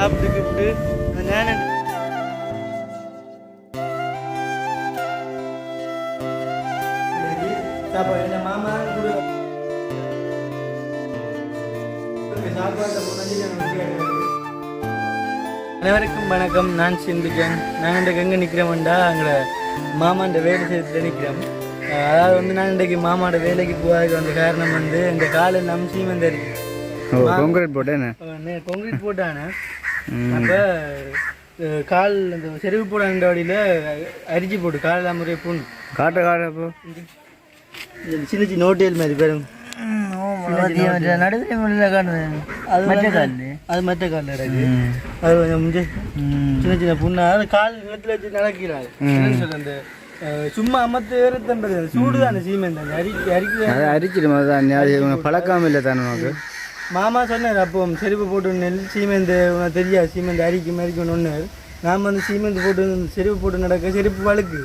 சாப்பிட்டு கிப்பிட்டு நான் சாப்பாடு என்ன மாமா? கூட. சாப்பாட்டை முன்னாடி அனைவருக்கும் வணக்கம். நான் சிந்துக்கன். நான் இன்றைக்கு எங்கே நிற்கிறோம்டா அங்கே மாமாண்ட வேலை செய்யறதுல நிற்கிறோம் அதாவது வந்து நான் இன்றைக்கு மாமாவோட வேலைக்கு போகிறதுக்கு வந்த காரணம் வந்து இந்த காலில் அம்சியும் வந்து இருக்கு கான்கிரீட் கொங்கிரீட் போட்டானே. அப்போ கால் இந்த செருப்பு போடாண்ட வழியில் அரிச்சு போட்டு காலில் முறைய புண் காட்ட காட்டப்போ இந்த சின்ன சின்ன நோட்டியல் மாதிரி பேரும். அது வந்து- அது மற்ற இருக்கு அது கொஞ்சம் சின்ன சின்ன புண்ணா அது கால் நிலத்துல வச்சு நடக்கிறாள். அந்த சும்மா அமர்த்து சூடு தானே சீமெண்ட் அந்த அரிக்கு அரிக்கு அது அரிச்சிடும் அதுதான் பழக்கம் இல்லை தானே உனக்கு மாமா சொன்னார் அப்போ செருப்பு போட்டு நெல் சீமெண்ட் உனக்கு தெரியாது சீமெண்ட் அரிக்கு மறிக்கணும் ஒன்று நாம் வந்து சீமெண்ட் போட்டு செருப்பு போட்டு நடக்க செருப்பு வழுக்கு.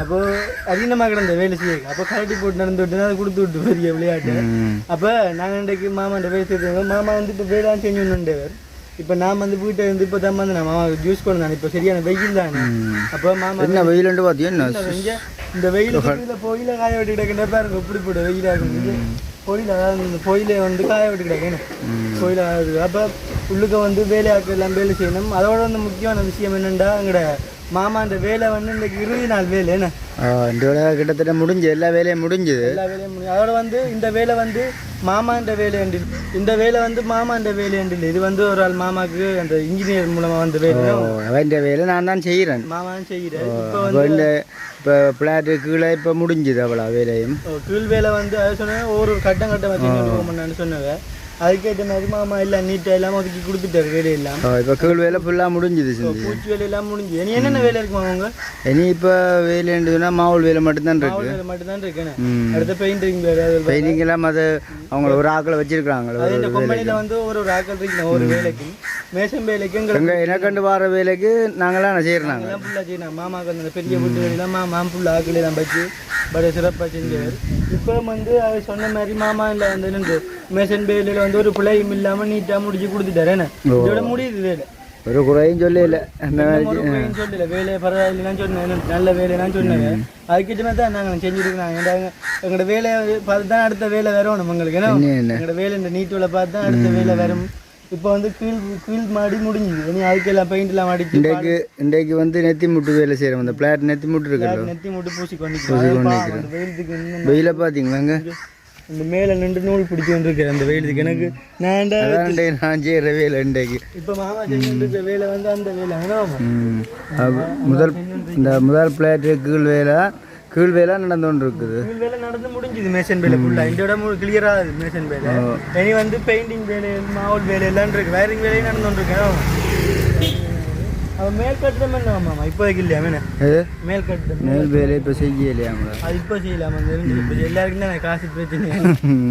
அப்போ அதிகமாக கிடந்த வேலை செய்ய அப்போ கரட்டி போட்டு நடந்து விட்டு அதை கொடுத்து விட்டு பெரிய விளையாட்டு. அப்போ நாங்கள் இன்றைக்கு மாமாண்ட வேலை செய்திருந்தோம் மாமா வந்து இப்போ வேளாண் செஞ்சுன்னுண்டவர் இப்போ நான் வந்து வீட்டை இருந்து இப்போ தான் வந்து நான் மாமா ஜூஸ் கொண்டு நான் இப்போ சரியான வெயில் தானே. அப்போ மாமா என்ன வெயிலுண்டு இங்க இந்த வெயில் பொயில காய வெட்டி கிடக்குன்ற பாருங்க. இப்படி போட்டு வெயிலாக இருக்குது. பொயில அதாவது இந்த பொயில வந்து காய வெட்டி கிடக்கு பொயில அப்போ உள்ளுக்க வந்து வேலையாட்கள் எல்லாம் வேலை செய்யணும். அதோட வந்து முக்கியமான விஷயம் என்னென்னா எங்களோட மாமான்ற வேலை வந்து இன்னைக்கு இறுதி நாள் வேலை என்ன? இந்த வேலை கிட்டத்தட்ட முடிஞ்சு எல்லா வேலையும் முடிஞ்சுது எல்லா வேலையும் முடியும் அதோட வந்து இந்த வேலை வந்து மாமான்ற வேலை என்று இந்த வேலை வந்து மாமான்ற வேலை என்று இது வந்து ஒரு ஆள் மாமாக்கு அந்த இன்ஜினியர் மூலமா வந்த வேலை. அவன் வேலை நான் தான் செய்கிறேன். மாமான்னு செய்கிறேன் இப்போ இந்த இப்போ பிளாட்டு கீழே இப்போ முடிஞ்சுது அவ்வளோ வேலையும். கீழ் வேலை வந்து அது சொன்னேன் ஒரு கட்டம் கட்டம் வச்சு சொன்னவ அதுக்கேற்ற மாதிரி மாமா எல்லாம் நீட்டாக எல்லாம் ஒதுக்கி கொடுத்துட்டாரு வேலையெல்லாம். ஓ, இப்போ கீழ் வேலை ஃபுல்லாக முடிஞ்சுது சிந்தி. பூச்சி வேலையெல்லாம் முடிஞ்சு இனி என்னென்ன வேலை இருக்குமா அவங்க இனி இப்போ வேலைண்டுனா மாவுள் வேலை மட்டும்தான் இருக்கு. வேலை மட்டும்தான் இருக்கேன் ம். அடுத்த பெயிண்டிங் வேலை பெயிண்டிங் எல்லாம் அது அவங்கள ஒரு ஆக்களை வச்சிருக்கிறாங்களோ அது இந்த கம்பெனியில் வந்து ஒரு ஒரு ஆக்கள் இருக்கணும் ஒரு வேலைக்கு. மேசம் வேலைக்கு எங்களுக்கு எங்க எனக்கண்டு வர வேலைக்கு நாங்களாம் செய்யறாங்க? எல்லாம் ஃபுல்லாக செய்யணும் மாமாவுக்கு அந்த பெரிய வீட்டு வேலையெல்லாம் மாமா ஃபுல்லாக ஆக்களை தான் வச்சு பட் சிறப்பாக செஞ்சவர். இப்போ வந்து அவர் சொன்ன மாதிரி மாமா இல்லை வந்து மேசன் வேலையில் வந்து ஒரு பிள்ளையும் இல்லாமல் நீட்டாக முடிச்சு கொடுத்துட்டாரு என்ன இதோட முடியுது வேலை ஒரு குறையும் சொல்லல சொல்லல வேலையை பரவாயில்லைன்னு சொன்னேன் நல்ல வேலையெல்லாம் சொன்னாங்க அதுக்கிட்ட தான் நாங்கள் செஞ்சுருக்கோம் எங்களோட வேலையை பார்த்து தான் அடுத்த வேலை வரணும் உங்களுக்கு ஏன்னா? எங்களோட வேலை இந்த நீட்டோல பார்த்து தான் அடுத்த வேலை வரும் இப்போ வந்து கீழ் கீழ் மாடி முடிஞ்சுது இனி அதுக்கெல்லாம் பெயிண்ட்லாம் அடிச்சு இன்றைக்கு இன்றைக்கு வந்து நெத்தி முட்டு வேலை செய்கிறோம் அந்த பிளாட் நெத்தி முட்டு இருக்குல்ல நெத்தி மட்டும் பூசி வெயிலுக்கு இன்னும் வெயில பார்த்தீங்களாங்க இந்த மேலே நின்று நூல் பிடிச்சி கொண்டிருக்கிறேன் அந்த வெயிலுக்கு. எனக்கு நான் நான் செய்கிற வேலை இன்றைக்கு. இப்போ மாமா செஞ்சுட்டு வேலை வந்து அந்த வேலை. முதல் இந்த முதல் பிளாட்டு கீழ் வேலை கீழ் வேலை நடந்து கொண்டு இருக்குது கீழ் வேலை நடந்து முடிஞ்சுது மேசன் வேலை ஃபுல்லா இந்த இடம் கிளியரா ஆகுது மேசன் வேலை. இனி வந்து பெயிண்டிங் வேலை மாவுல் வேலை எல்லாம் இருக்கு. வயரிங் வேலையும் நடந்து இருக்கேன் அவன் மேல் கட்டுறது என்ன மாமா இப்போதைக்கு இல்லையா மேன இது மேல் கட்டுறது மேல் வேலை இப்போ செய்யலையாங்களா அது இப்போ செய்யலாம் அந்த இருந்து இப்போ எல்லாருக்கும் தான் காசு பிரச்சனை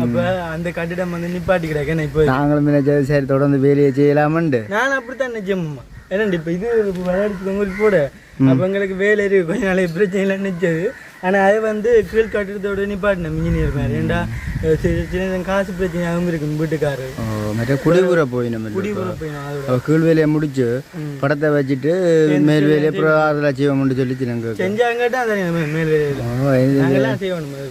அப்போ அந்த கட்டிடம் வந்து நிப்பாட்டி கிடக்கேன் இப்போ நாங்களும் நினைச்சது சரி தொடர்ந்து வேலையை செய்யலாமண்டு நான் அப்படித்தான் நிஜம் ஏன்னா இப்போ இது உங்களுக்கு கூட அப்போ எங்களுக்கு வேலை இருக்கு கொஞ்ச நாளைக்கு பிரச்சனை இல்லை நிச்சது ஆனால் அது வந்து கீழ் கட்டுறதோட நிப்பாட்டினேன் இன்ஜினியர் மாதிரி. அஹ் சின்ன காசு பிரச்சனையாகவும் இருக்கும் வீட்டுக்காரர். ஓ மற்ற குடிபுற போய் நம்ம குடி ஊற போயிடும் அதோட. அவ கீழ் வேலையை முடிச்சு படத்தை வச்சுட்டு மேல் வேலையை அப்புறம் ஆறுதலா செய்வோம்னு சொல்லிச்சு நாங்கள் செஞ்சாங்கட்டா அதை மேல் வேலையில் ஓ, இது- நாங்கெல்லாம் செய்யணும் அது.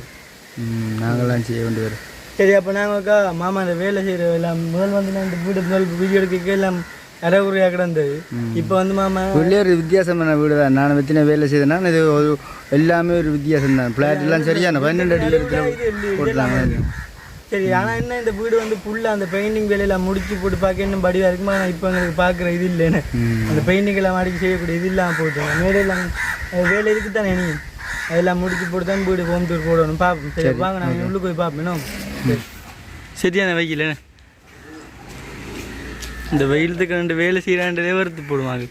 ம், நாங்களாம் செய்ய வேண்டி வரும் சரி அப்போ நாங்கக்கா மாமா அந்த வேலை செய்கிற எல்லாம் முதல் வந்து நான் இந்த வீடு முதல் வீடியோ எடுக்க எல்லாம் அரைகுறையாக கிடந்தது. இப்போ வந்து மாமா உள்ளே ஒரு வித்தியாசமான வீடு தான். நான் வெத்தின வேலை செய்தேன்னா இது ஒரு எல்லாமே ஒரு வித்தியாசம் தான். பிளாட் எல்லாம் சரியான பன்னெண்டு அடி இடத்துல சரி ஆனா என்ன இந்த வீடு வந்து ஃபுல்லா அந்த பெயிண்டிங் வேலையெல்லாம் முடிச்சு போட்டு பார்க்க இன்னும் படிவா இருக்குமா? ஆனா இப்போ எங்களுக்கு பார்க்குற இது இல்லைன்னு அந்த பெயிண்டிங் எல்லாம் அடிக்க செய்யக்கூடிய இது இல்லாமல் போட்டு வேலையெல்லாம் வேலை இருக்கு தானே நீ அதெல்லாம் முடிச்சு போட்டு தான் வீடு ஹோம் டூர் போடணும். பார்ப்போம் சரி வாங்க நாங்கள் உள்ளே போய் பார்ப்போம். சரி. சரியான வெயில்? இந்த வெயிலத்துக்கு ரெண்டு வேலை செய்கிறாண்டதே வறுத்து போடுவாங்க.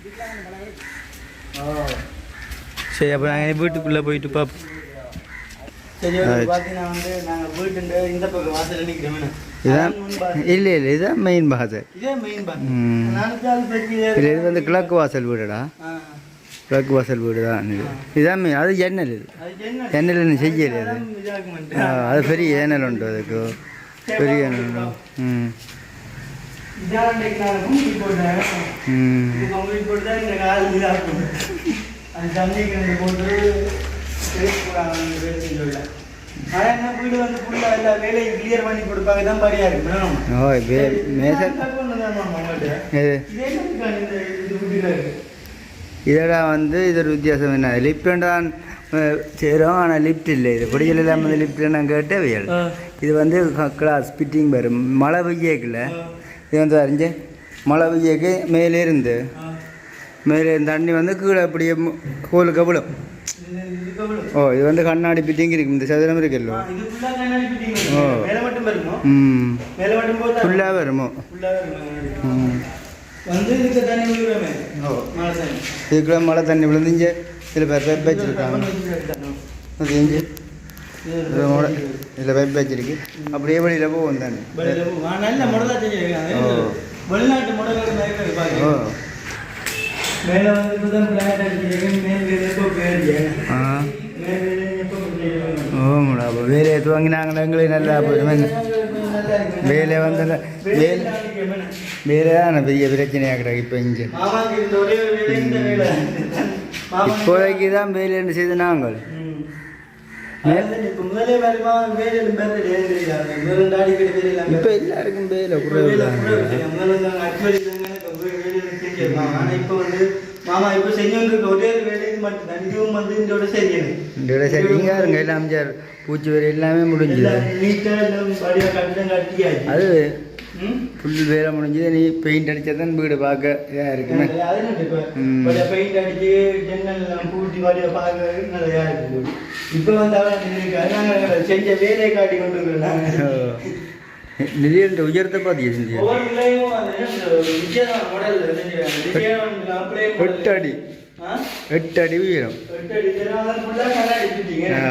சரி அப்போ நாங்கள் வீட்டுக்குள்ளே போயிட்டு பார்ப்போம் வாசல் இல்லை இல்லை இதுதான் மெயின் பிரச்சனை இல்லை இது வந்து கிழக்கு வாசல் வீடுடா. கிழக்கு வாசல் வீடு தான் இது இதுதான் மெயின் அது ஜன்னல். இது ஜன்னல். செய்யலை அது அது பெரிய ஏனல் உண்டு அதுக்கு. பெரிய ஏனல் உண்டு. ம். நான் ம் இது மூடி போட்டு போட்டு பேசி ஆனால் என்ன வீடு வந்து ஃபுல்லாக எல்லா வேலையும் கிளியர் பண்ணி கொடுப்பாங்க தான் படியாக இருக்கு மேடம் ஓ வே மேசன் உங்கள்கிட்ட இது. இதோட வந்து இது ஒரு வித்தியாசம் என்ன? லிஃப்ட் தான் செய்கிறோம் ஆனால் லிஃப்ட் இல்லை. இது குடிகள் இல்லாமல் லிஃப்ட் நான் கேட்டே வெயல். இது வந்து கிளாஸ் ஃபிட்டிங் வரும். மழை பெய்யக்குல இது வந்து அறிஞ்சு மழை பெய்யக்கு மேலே இருந்து மேலே தண்ணி வந்து கீழே அப்படியே கோலுக்கு விழும்? ஓ இது வந்து கண்ணாடி ஃபிட்டிங் இருக்கு இந்த சதுரம் இருக்குல்ல ஓ. ம். ஃபுல்லாக வருமோ? மழை தண்ணி. இதுக்குள்ள மழை தண்ணி விழுந்துஞ்சு சில பேர் பைப் வச்சிருக்காங்க. அது மொட- இதில் பைப் வச்சிருக்கு. அப்படியே வெளியில் போகும் தானே. வெளிநாட்டு முடல்கள் நிறைய ஓ பாருங்க மேலே வந்து இப்பதான் பிளாட் அடிச்சிருக்கேன் மேல் எப்போ போயிருக்கேன் ஆ. மேல் வேலை எப்போ போயிருக்கேன் ஓ முடா அப்போ வேலையை துவங்கினாங்களே எங்களுக்கு நல்லா போயிடுமே வேலை வந்து வேலை வேலை தான் பெரிய பிரச்சனையாக கிடக்கு இப்போ இங்கே. இப்போதைக்கு தான் வேலைன்னு செய்து நாங்கள்? இப்ப எல்லாருக்கும் வேலை குறைவு இருந்தாங்க, இப்ப வந்து மாமா இப்ப செஞ்சவங்களுக்கு ஒரே ஒரு வேலை இது மட்டும்தான். இதுவும் வந்து இதோட செய்யணும். இருங்க எல்லாம் பூச்சி வேலை எல்லாமே முடிஞ்சுது ஆ எல்லாம் படியா கட்டிடம் கட்டியாச்சு. அது? ஃபுல் வேலை முடிஞ்சது நீ பெயிண்ட் அடிச்சா தான் வீடு பார்க்க இதாக இருக்குமே அது என்ன இப்ப ம். படியா paint அடிச்சு, ஜன்னல் எல்லாம் பூட்டி படியா பார்க்க நல்லதா இருக்கு. இப்ப வந்து அவன் நின்னுருக்காரு. நாங்க செஞ்ச வேலையை காட்டி கொண்டு இருக்கிறோம் நிதியின் உயரத்தை பார்த்து செஞ்சு ஒவ்வொரு நிலையும் அது. என்ன? விஜயதான் மாடல் செஞ்சிருக்காங்க. விஜயதான் அப்படியே எட்டு அடி? எட்டு அடி உயரம்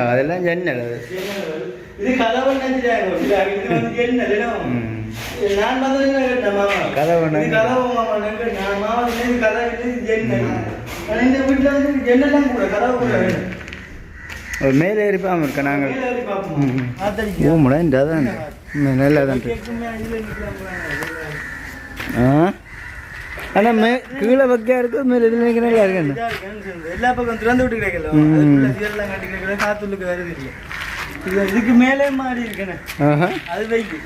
அதெல்லாம் ஜன்னல். அது மேலே இருப்பாம இருக்க நாங்கள். ஓமுடா இந்த அதான் நல்லா தான். ஆ? ஆனால் மே கீழே வைக்கா இருக்கு மேலே இதில் நிற்கிற நல்லா இருக்கு. எல்லா பக்கம் திறந்து விட்டு கிடக்கல. காத்துள்ளுக்கு வருது இல்லை இது இதுக்கு மேலே மாறி இருக்கேனே அது வைக்கு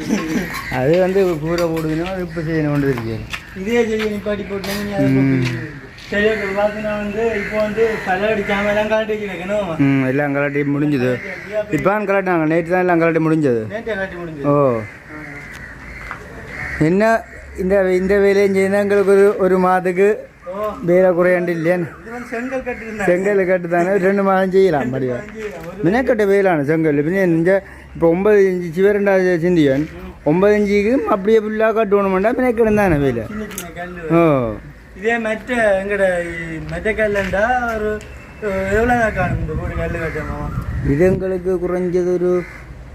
அது வந்து கூரை போடுதுன்னா அது இப்போ செய்யணும் இருக்கு இதே செடி நிப்பாட்டி போட்டு ஓகே பார்த்தீங்கன்னா வந்து இப்போ வந்து அடிக்காம எல்லாம் கலட்டி வச்சுருக்கணும் ம் எல்லாம் கலாட்டி முடிஞ்சது. இப்போ கலாட்டினாங்க. நேற்று தான் எல்லாம் கலாட்டி முடிஞ்சது. ஓ. என்ன இந்த இந்த வேலையும் செய்யணும். எங்களுக்கு ஒரு ஒரு மாதத்துக்கு வேலை குறையாண்டு இல்லையான்னு. செங்கல் கட்டு தானே ரெண்டு மாதம் செய்யலாம் மடிவா மினக்கட்ட வேலான செங்கல். பின்ன இந்த இப்போ ஒன்பது இன்ச்சு சிவரெண்டாவது சிந்தியன். ஒன்பது இன்ச்சுக்கு அப்படியே ஃபுல்லாக கட்டணுமெண்டா தானே வேலை? ஓ. இதே மெட்ட எங்கட மெட்ட கல்லுண்டா ஒரு எவ்வளோ காணும் இந்த வீடு கல் கட்டணுமா? இது எங்களுக்கு குறைஞ்சது ஒரு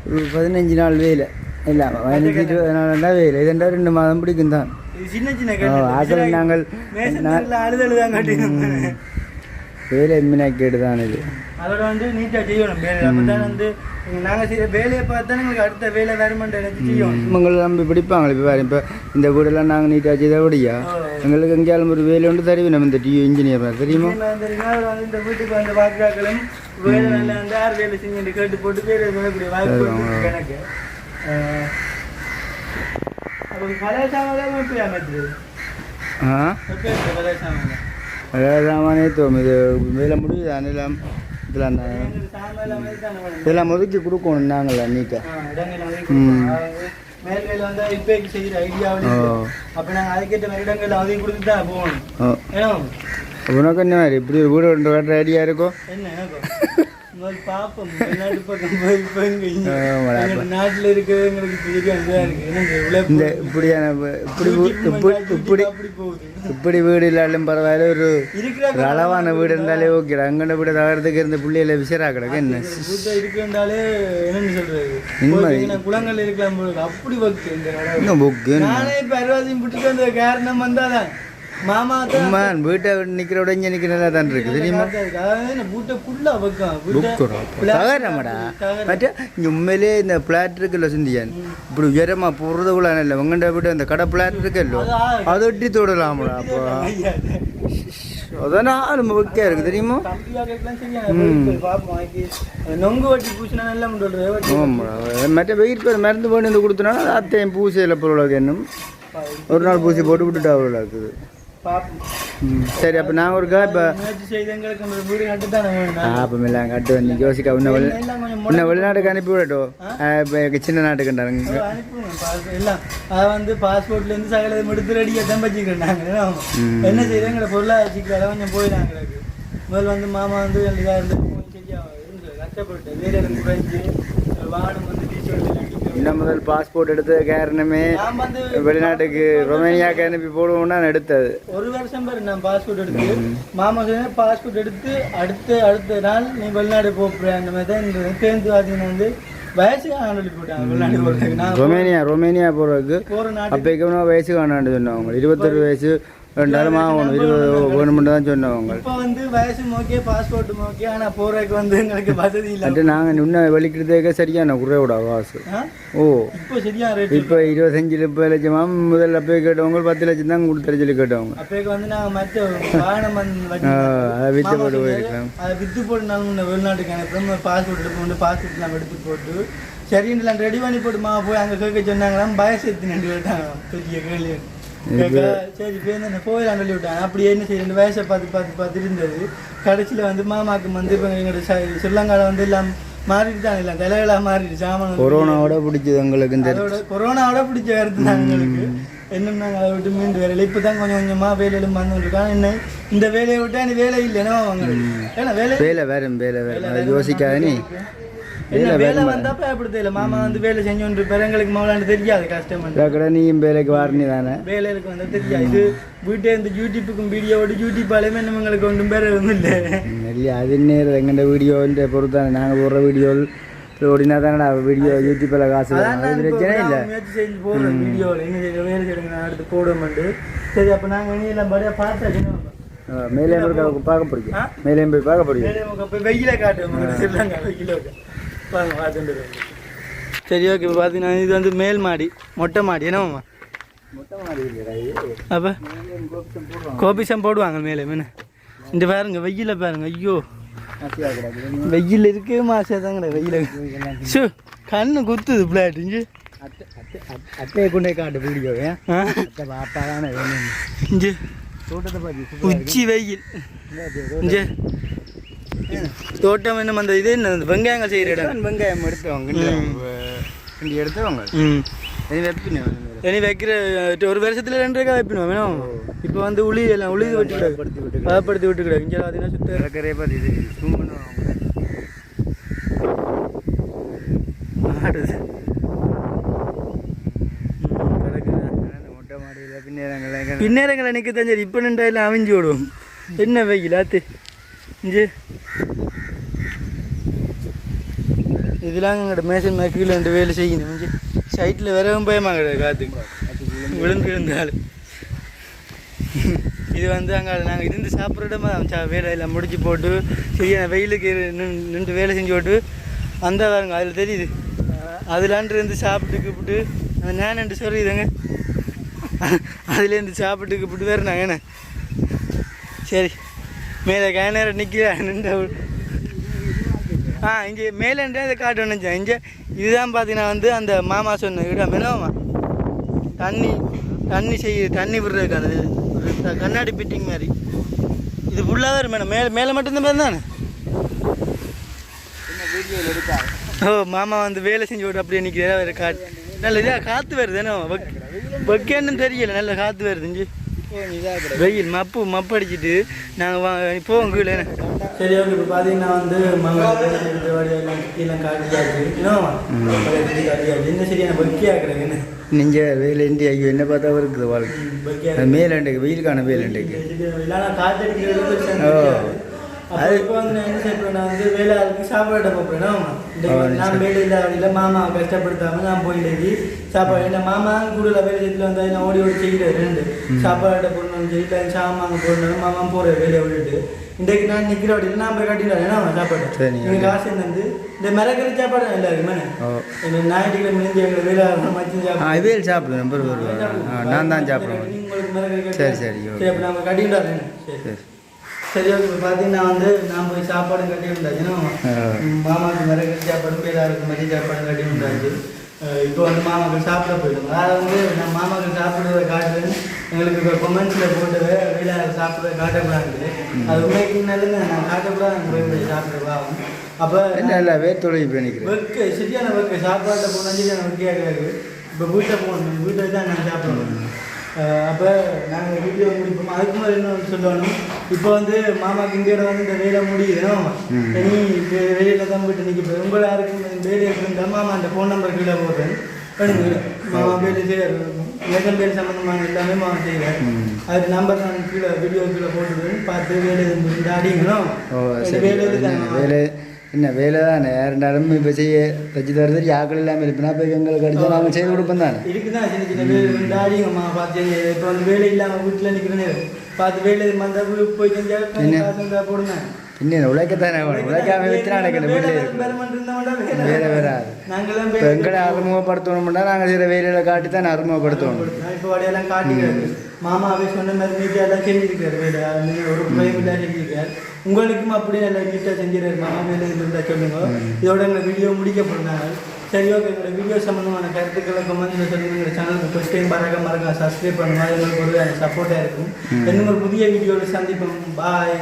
ஒரு பதினஞ்சு நாள் வேலை. இல்லை பதினஞ்சு இருபது நாள் தான் வேலை. இதுண்டா ரெண்டு மாதம் பிடிக்கும் தான். சின்ன சின்ன ஆக்கள் நாங்கள் மேசன்ல அழுதழு தான் கட்டிருந்தாங்க வேலை மினக்கேடு தான் இது. அதோட வந்து நீட்டாக செய்யணும் வேலை. அப்போ தான் வந்து நாங்கள் செய்கிற வேலையை பார்த்தா எங்களுக்கு அடுத்த வேலை வருமானத்தை எனக்கு செய்யணும். இவங்களை நம்பி பிடிப்பாங்களே. இப்போ பாரு இப்போ இந்த வீடெல்லாம் நாங்கள் நீட்டாக செய்த விடியா எங்களுக்கு எங்கேயாலும் ஒரு வேலை ஒன்று தருவி நம்ம இந்த டியூ இன்ஜினியர் தெரியுமா? இந்த வீட்டுக்கு வந்து பார்க்குறாக்களும் வேலை நல்லா வந்து யார் வேலை செஞ்சு கேட்டு போட்டு வேலை சொல்லக்கூடிய வாய்ப்பு அஹ், அப்போ கலாச்சாரம் எப்படி அமைச்சது ஆ? எப்படி கலாச்சாரம் சாமானியத்துவம் இது வேலை முடியுது மாதிரி தானே வேணும். இதெல்லாம் ஒதுக்கி கொடுக்கணும் நாங்களா கொடுப்போம். அதாவது மேல் வேலை வந்து இப்போக்கு செய்கிற ஐடியாவில் ஓ. அப்போ நாங்கள் அதுக்கேற்ற மாதிரி இடங்கள் அதையும் கொடுத்து தான் போகணும். ஓ. ஏன்னா உனக்கு என்ன மாதிரி? இப்படி வீடு ஒன்று ஐடியா இருக்கோ? என்ன முதல்ல பார்ப்போம் வெளிநாட்டு பக்கம் போய் இப்போ. எங்கள் நாட்டில் இருக்கிறது எங்களுக்கு இருக்குது ஏன்னா இந்த இப்படியான இப்படி இப்படி இப்படி வீடு இல்லாலும் பரவாயில்ல. ஒரு அளவான வீடு இருந்தாலே ஓகே அங்கண்ட வீடு தகரத்துக்கு இருந்த பிள்ளையில விசரா கிடக்கு. என்ன? வீட்டை இருக்குன்றாலே என்னன்னு சொல்றது. போய் குளங்கள் இருக்கலாம் இருக்கு. அப்படி வக்கு இந்த இடம். இன்னும் புக்கு நானே இப்போ அறுவாதையும் விட்டுட்டு வந்த காரணம் வந்தாதான். மாமா அம்மா வீட்டை நிக்கிற உடஞ்ச நிக்கிற நல்லா தான் இருக்கு தெரியுமா? வீட்டை ஃபுல்லா வைக்கும் புக்குறோம் தகரமாடா? மற்ற இங்க உண்மையிலே இந்த பிளாட் இருக்குல்ல சிந்தியன்? இப்படி உயரமா போடுறது கூட இல்லை உங்கண்ட வீடு அந்த கடை பிளாட் இருக்குல்ல? அதை ஒட்டி தொடலாமடா அப்போ. அதனால் நம்ம வைக்க இருக்கு தெரியுமா? நொங்கு வட்டி பூசினா நல்லா வட்டி ஆமாடா மற்ற வெயிட் பேர் மருந்து பண்ணி வந்து கொடுத்தனா அத்தையும் பூசையில் பொருளாக என்னும் ஒரு நாள் பூசி போட்டு விட்டுட்டு அவ்வளோ இருக்குது. சரி அப்போ நான் ஒருக்கா இப்போ வேணும். அப்பமெல்லாம் கட்டு வந்து யோசிக்க இன்னும் எல்லாம் இன்னும் வெளிநாட்டுக்கு அனுப்பி விடட்டும் இப்போ சின்ன நாட்டுக்குண்டாருங்க எல்லாம். அதை வந்து பாஸ்போர்ட்ல இருந்து சகல எடுத்து ரெடியாக தான் வச்சுக்கிறாங்க என்ன செய்யறோம் எங்களை பொருளாதார கொஞ்சம் போயிடாங்க முதல்ல வந்து மாமா வந்து இதாக இருந்து கொஞ்சம் சரியா இருந்து கஷ்டப்பட்டு வேலை இருந்து குறைஞ்சு வாகனம் வந்து டீஷர்ட் இன்னும் முதல் பாஸ்போர்ட் எடுத்த காரணமே வெளிநாட்டுக்கு ரொமேனியாவுக்கு அனுப்பி போடுவோம்னு நான் எடுத்தது. ஒரு வருஷம் பேர் நான் பாஸ்போர்ட் எடுத்து மாமா சொன்ன பாஸ்போர்ட் எடுத்து அடுத்த அடுத்த நாள் நீ வெளிநாடு போப்புற அந்த மாதிரி தான் இந்த தேர்ந்து பார்த்தீங்கன்னா வந்து வயசுக்கு ரொமேனியா ரொமேனியா நாட்டு அப்போ வயசு காணாண்டு சொன்னவங்க இருபத்தொரு வயசு ரெண்டாயிரம் ஆகணும் இருபது வேணுமென்று தான் சொன்னவங்க இப்போ வந்து வயசு ஓகே பாஸ்போர்ட் ஓகே ஆனா போறதுக்கு வந்து எங்களுக்கு வசதி இல்லை. அட்டு நாங்கள் இன்னும் வெளிக்கிறதுக்கே சரியான குறையோட காசு? ஓ. இப்போ சரியா ரேட் இப்போ இருபத்தஞ்சு முப்பது லட்சமா? முதல்ல போய் கேட்டவங்க பத்து லட்சம் தான் கொடுத்துரு சொல்லி கேட்டவங்க. அப்போக்கு வந்து நாங்க மற்ற வாகனம் அதை வித்து போட்டு சொன்னாரு, போயிருக்கலாம். அதை வித்து போட்டுனாலும் முன்ன வெளிநாட்டுக்கு அனுப்புறோம் பாஸ்போர்ட் எடுப்போம் வந்து பாஸ்போர்ட் நம்ம எடுத்து போட்டு சரின்னு ரெடி பண்ணி போட்டு மாமா போய் அங்க கேட்க சொன்னாங்களாம். பயசு எடுத்து நண்டு விட்டாங்க பெரிய கேள்வி. சரி என்ன போயிடலாம் சொல்லி விட்டாங்க அப்படி என்ன செய்ய ரெண்டு வயசை பார்த்து பார்த்து பார்த்து இருந்தது. கடைசியில் வந்து மாமாக்கு வந்து இப்போ எங்களோட ஸ்ரீலங்காவில் வந்து எல்லாம் மாறிட்டு தான் இல்லை தலைகளாக மாறிடுச்சு. சாமான் கொரோனாவோட பிடிச்சது எங்களுக்கு இந்த கொரோனாவோட பிடிச்ச தான் எங்களுக்கு. இன்னும் நாங்கள் அதை விட்டு மீண்டு வேலையில் இப்போ தான் கொஞ்சம் கொஞ்சமாக வேலையிலும் வந்துருக்கோம் என்ன இந்த வேலையை விட்டா எனக்கு வேலை இல்லைன்னா அவங்களுக்கு ஏன்னா வேலை வேலை வேறும் வேலை வேறு. அதை யோசிக்காத நீ. என்ன வேலை வந்தா பயப்படுத்த இல்லை மாமா வந்து வேலை செஞ்சோன்று இருப்பாரு எங்களுக்கு மௌலான்னு தெரியாது கஷ்டம் கடை நீயும் வேலைக்கு வாரணி தானே? வேலைகளுக்கு வந்தா தெரியாது. இது வீட்டே இந்த யூடியூப்புக்கும் வீடியோவோட யூடியூப்பாலுமே நம்ம எங்களுக்கு ஒன்றும் பேர் எதுவும் இல்லை அது நேரம் எங்கள்ட வீடியோன்ற பொறுத்தானே நாங்கள் போடுற வீடியோ ஓடினா தானடா வீடியோ யூடியூப்பில் காசு பிரச்சனை இல்லை. முயற்சி செஞ்சு போடுறேன் வீடியோவில் என்ன செய்ய வேலை செய்யுங்க நான் அடுத்து போடுவோம்ட்டு. சரி அப்போ நாங்கள் இனி எல்லாம் படியாக பார்த்தாச்சு மேலே போய் பார்க்க பிடிக்கும்? மேலே போய் பார்க்க பிடிக்கும். வெயில காட்டு பார்த்துட்டு. சரி ஓகே இப்போ பார்த்தீங்கன்னா இது வந்து மேல் மாடி மொட்டை மாடி என்னம்மா. அப்போ? கோபிசம் போடுவாங்க. மேலே மீன் இந்த பாருங்க வெயில பாருங்க ஐயோ. வெயில் இருக்கே மாசம் தாங்கடா வெயில. ஷூ கண்ணு குத்துது அட்டை- அட்டையை கொண்டே காட்டு ஆ? அட்டை பாப்பா தானே வேணும் உச்சி வெயில். தோட்டம் என்ன அந்த இது வெங்காயங்கள் செய்கிற இடம்? வெங்காயம் எடுத்தவங்க இங்கே எடுத்தவங்க. ம். இது வெப்பினேன் இனி வைக்கிற ஒரு வருஷத்துல ரெண்டு ரூபாய் வைப்பினோம் வேணும்? இப்போ வந்து உளி எல்லாம் உளி படுத்தி விட்டு பதப்படுத்தி விட்டுக்கிட. இங்கே பார்த்தீங்கன்னா சுத்த இறக்கறையே பார்த்து இது zoom பண்ணுவாங்க பின்னேரங்களை நிற்க தான் சரி இப்போ நின்றாயில அவிஞ்சு விடுவோம் என்ன வெயில் ஆத்து. இஞ்சி. இதெல்லாம் எங்களோட மேசன் மேற்கில் ரெண்டு வேலை செய்யணும் சைட்டில் வரவும் பயமா கிடையாது காத்து விழுந்து விழுந்தாலும் இது வந்து அங்கே நாங்கள் இருந்து சாப்பிட்ற இடமா எல்லாம் சா- முடிச்சு போட்டு சரியான வெயிலுக்கு நின்று வேலை செஞ்சு போட்டு அந்த பாருங்க அதில் தெரியுது அதுலாண்டு இருந்து சாப்பிட்டு கூப்பிட்டு அந்த நேனன்ட்டு சொல்லிடுங்க அதுலேருந்து சாப்பிட்டு கூப்பிட்டு வேறு நாங்கள் என்ன சரி மேலே கேனேரம் நிற்கிறேன் நின்று ஆ இங்கே மேலே இதை காட்டு நினச்சேன் இங்கே இதுதான் பார்த்தீங்கன்னா வந்து அந்த மாமா சொன்ன இடம். என்னவாமா தண்ணி தண்ணி செய்ய தண்ணி விடுறதுக்கான இது. ஒரு கண்ணாடி பிட்டிங் மாதிரி. இது ஃபுல்லாக வரும் மேடம். மேலே மேலே மட்டும்தான் பாரு தானே? ஓ மாமா வந்து வேலை செஞ்சு விட்டு அப்படியே நிற்கிறேன் வேறு காற்று நல்ல இதாக காற்று வருது என்ன வெக்கேன்னு தெரியல. நல்ல காற்று வருது இங்கே. வெயில் மப்பு மப்பு அடிச்சிட்டு நாங்கள் இப்போ கீழே சரி ஓகே இப்போ பார்த்தீங்கன்னா வந்து இந்த சரியான பக்கியாக கிடக்குன்னு நெஞ்ச வெயில் இண்டி ஐயோ என்ன பார்த்தா இருக்குது வாழ்க்கை. மேலண்டைக்கு வெயிலுக்கான மேலண்டைக்கு. இல்லைன்னா காத்தடிக்கிறது ஓ. அது இப்போ வந்து நான் என்ன செய்ய நான் வந்து வேலை ஆளுக்கு சாப்பாடு போகிறேன் நான் வேலை இல்லாத மாமா கஷ்டப்படுத்தாம நான் போய் இன்னைக்கு சாப்பாடு என்ன மாமா கூட வேலை செய்யல வந்து நான் ஓடி ஓடி செய்கிறேன் ரெண்டு. சாப்பாடு போடணும் செய்யல சாமான் போடணும் மாமா போகிற வேலையை விட்டுட்டு இன்றைக்கு நான் நிற்கிற வழியில் நான் போய் கட்டிடுறேன் ஏன்னா சாப்பாடு? சரிங்க. நீங்கள் காசு வந்து இந்த மிளகறி சாப்பாடு எல்லாருக்குமே ஓ. இந்த ஞாயிற்றுக்கிழமை முடிஞ்சு எங்களுக்கு வேலை மச்சி ஆ சாப்பாடு இவையில் சாப்பிடுவேன் நம்பர் வருவேன் ஆ நான் தான் சாப்பிடுவேன். உங்களுக்கு மிளகறி கட்டி- சரி, சரி. சரி அப்போ நம்ம கட்டிடுறேன் சரி. சரி ஓகே இப்போ பார்த்தீங்கன்னா வந்து நான் போய் சாப்பாடு கட்டி விட்டாச்சு ஏன்னா ஆ. ம், மாமாவுக்கு நிறைய சாப்பாடு பேராருக்கு மதிய சாப்பாடு கட்டி விட்டாச்சு அஹ் இப்போ வந்து மாமாவுக்கு சாப்பிட போயிடும் அதை வந்து நான் மாமாவுக்கு சாப்பிடுறத காட்டுறேன் எங்களுக்கு இப்போ கொமெண்ட்ஸில் போட்டு வெளியில் சாப்பிட காட்டக்கூடாது அது உண்மைக்கு நல்லது நான் காட்டக்கூடாது போய் போய் சாப்பிடுவா அப்போ இல்லை வேர்த்தொழில் இப்போ நிற்கிறேன் வெக்கு சரியான வெக்கு சாப்பாட்டை போனால் சரியான வெக்கையாக கிடக்கு இப்போ வீட்டை போகணும் வீட்டை தான் நான் சாப்பிடணும் அப்போ நாங்கள் வீடியோ முடிப்போம். அதுக்கு மாதிரி இன்னும் சொல்லணும். இப்போ வந்து மாமாக்கு இங்கே வந்து இந்த வேலை முடியுது ம். நீ இப்போ வெளியில் தான் போயிட்டு நிற்க உங்களை யாருக்கும் வேலை இருக்குன்ற மாமா அந்த ஃபோன் நம்பர் கீழே போடுறேன். மாமா வேலை செய்யார் வேகன் வேலை சம்மந்தமான எல்லாமே மாமா செய்கிறார் ம். அதுக்கு நம்பர் நான் கீழே வீடியோ கீழே போட்டுருவேன். பார்த்து வேலை இந்த அடிங்களும் வேலை என்ன வேலை தானே யாருண்டாலும் இப்போ செய்ய தச்சு தருது யாக்கள் இல்லாமல் இருப்பினா இப்போ எங்களுக்கு அடிச்சா நாங்கள் செய்து கொடுப்போம் தானே இருக்குதான் சின்ன சின்ன வேலை ரெண்டு ஆடிங்கம்மா பார்த்து இப்போ வந்து வேலை இல்லாமல் வீட்டில் நிற்கிறேன்னு பார்த்து வேலை வந்த போய் செஞ்சா என்ன? காசு இருந்தா போடுங்க இன்னும் உழைக்கத்தானே வேணும் உழைக்காம எனக்கு வீட்டில் இருக்கு வேலை வராது நாங்களாம் இப்போ எங்களை அறிமுகப்படுத்தணும்னா நாங்கள் செய்கிற வேலையில காட்டி தான் அறிமுகப்படுத்தணும் இப்போ மாமாவே சொன்ன மாதிரி நீட்டாக எல்லாம் செஞ்சிருக்காரு வேலை நீங்கள் ஒரு பயமில்லாக செஞ்சிருக்காரு. உங்களுக்கும் அப்படியே எல்லாம் நீட்டாக செஞ்சிருக்காரு மாமா வேலை இருந்தால் சொல்லுங்க. இதோட எங்களை வீடியோ முடிக்க போனாங்க சரி ஓகே எங்களோட வீடியோ சம்மந்தமான கருத்துக்களை கமெண்ட்ஸில் சொல்லுங்க. எங்கள் சேனலுக்கு ஃபஸ்ட் டைம் மறக்க மறக்க சப்ஸ்கிரைப் பண்ணுங்க. எங்களுக்கு ஒரு சப்போர்ட்டாக இருக்கும். இன்னும் ஒரு புதிய வீடியோவில் சந்திப்போம். பாய்